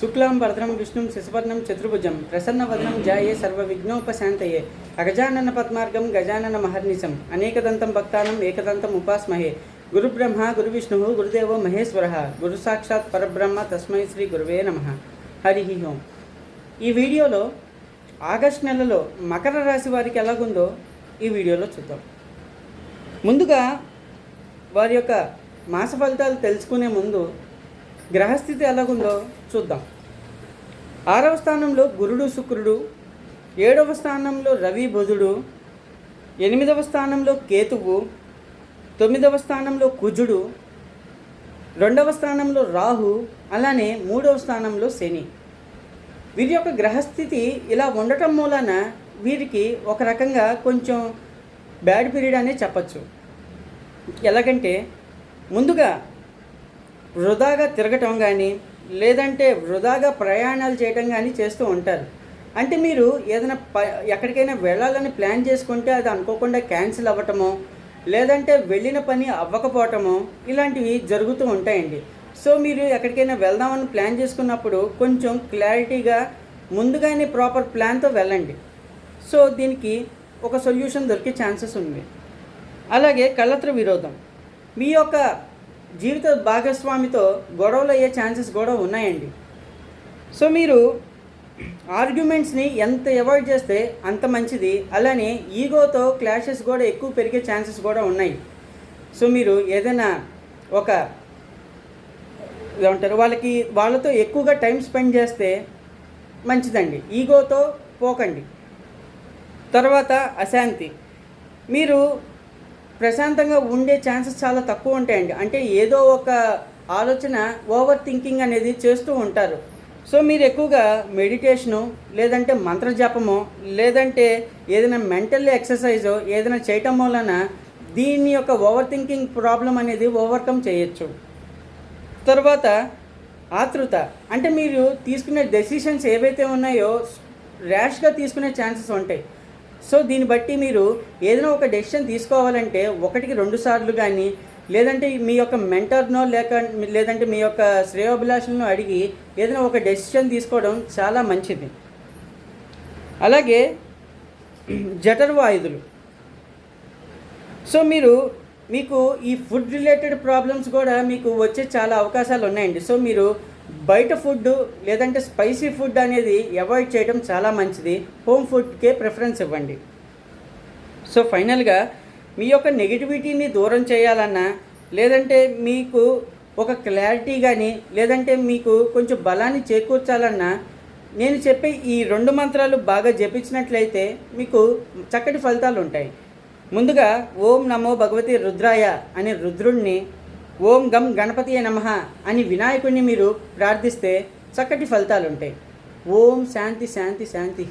శుక్లాం భద్రం విష్ణుం శశివర్ణం చతుర్భుజం. ప్రసన్నవదనం జాయే సర్వవిఘ్నోపశాంతయే. అగజానన పద్మార్గం గజానన మహర్నిశం. అనేకదంతం భక్తానం ఏకదంతం ఉపాస్మహే. గురుబ్రహ్మ గురువిష్ణు గురుదేవో మహేశ్వర. గురు సాక్షాత్ పరబ్రహ్మ తస్మై శ్రీ గురువే నమ. హరి ఓం. ఈ వీడియోలో ఆగస్ట్ నెలలో మకర రాశి వారికి ఎలాగుందో ఈ వీడియోలో చూద్దాం. ముందుగా వారి యొక్క మాస ఫలితాలు తెలుసుకునే ముందు గ్రహస్థితి ఎలాగుందో చూద్దాం. ఆరవ స్థానంలో గురుడు శుక్రుడు ఏడవ స్థానంలో రవి బుధుడు ఎనిమిదవ స్థానంలో కేతువు తొమ్మిదవ స్థానంలో కుజుడు రెండవ స్థానంలో రాహు అలానే మూడవ స్థానంలో శని. వీరి యొక్క గ్రహస్థితి ఇలా ఉండటం మూలాన వీరికి ఒక రకంగా కొంచెం బ్యాడ్ పీరియడ్ అనే చెప్పచ్చు. ఎలాగంటే ముందుగా వృధాగా తిరగటం కానీ లేదంటే వృధాగా ప్రయాణాలు చేయటం కానీ చేస్తూ ఉంటారు. అంటే మీరు ఏదైనా ప ఎక్కడికైనా వెళ్ళాలని ప్లాన్ చేసుకుంటే అది అనుకోకుండా క్యాన్సిల్ అవ్వటమో లేదంటే వెళ్ళిన పని అవ్వకపోవటమో ఇలాంటివి జరుగుతూ ఉంటాయండి. సో మీరు ఎక్కడికైనా వెళ్దామని ప్లాన్ చేసుకున్నప్పుడు కొంచెం క్లారిటీగా ముందుగానే ప్రాపర్ ప్లాన్తో వెళ్ళండి. సో దీనికి ఒక సొల్యూషన్ దొరికే ఛాన్సెస్ ఉంది అలాగే కళ్ళత్ర విరోధం. మీ యొక్క జీవిత భాగస్వామితో గొడవలు అయ్యే ఛాన్సెస్ కూడా ఉన్నాయండి. సో మీరు ఆర్గ్యుమెంట్స్ని ఎంత అవాయిడ్ చేస్తే అంత మంచిది. అలానే ఈగోతో క్లాషెస్ కూడా ఎక్కువ పెరిగే ఛాన్సెస్ కూడా ఉన్నాయి. సో మీరు ఏదైనా ఒక ఏమంటారు వాళ్ళకి వాళ్ళతో ఎక్కువగా టైం స్పెండ్ చేస్తే మంచిదండి. ఈగోతో పోకండి. తర్వాత అశాంతి. మీరు ప్రశాంతంగా ఉండే ఛాన్సెస్ చాలా తక్కువ ఉంటాయండి. అంటే ఏదో ఒక ఆలోచన ఓవర్ థింకింగ్ అనేది చేస్తూ ఉంటారు. సో మీరు ఎక్కువగా మెడిటేషను లేదంటే మంత్ర జపము లేదంటే ఏదైనా మెంటల్ ఎక్సర్సైజో ఏదైనా చేయటం వలన దీని యొక్క ఓవర్ థింకింగ్ ప్రాబ్లం అనేది ఓవర్కమ్ చేయొచ్చు. తర్వాత ఆతృత. అంటే మీరు తీసుకునే డెసిషన్స్ ఏవైతే ఉన్నాయో ర్యాష్గా తీసుకునే ఛాన్సెస్ ఉంటాయి. సో దీన్ని బట్టి మీరు ఏదైనా ఒక డెసిషన్ తీసుకోవాలంటే ఒకటికి రెండు సార్లు కానీ లేదంటే మీ యొక్క మెంటర్నో లేక లేదంటే మీ యొక్క శ్రేయోభిలాషులను అడిగి ఏదైనా ఒక డెసిషన్ తీసుకోవడం చాలా మంచిది. అలాగే జఠర్వాయుధులు సో మీరు మీకు ఈ ఫుడ్ రిలేటెడ్ ప్రాబ్లమ్స్ కూడా మీకు వచ్చే చాలా అవకాశాలు ఉన్నాయండి. సో మీరు బయట ఫుడ్ లేదంటే స్పైసీ ఫుడ్ అనేది అవాయిడ్ చేయడం చాలా మంచిది. హోమ్ ఫుడ్కే ప్రిఫరెన్స్ ఇవ్వండి. సో ఫైనల్గా మీ యొక్క నెగిటివిటీని దూరం చేయాలన్నా లేదంటే మీకు ఒక క్లారిటీ కానీ లేదంటే మీకు కొంచెం బలాన్ని చేకూర్చాలన్నా నేను చెప్పే ఈ రెండు మంత్రాలు బాగా జపించినట్లయితే మీకు చక్కటి ఫలితాలు ఉంటాయి ముందుగా ఓం నమో భగవతి రుద్రాయ అనే రుద్రుణ్ణి ఓం గం గణపతి నమ అని వినాయకుడిని మీరు ప్రార్థిస్తే చక్కటి ఫలితాలుంటాయి. ఓం శాంతి శాంతి శాంతి.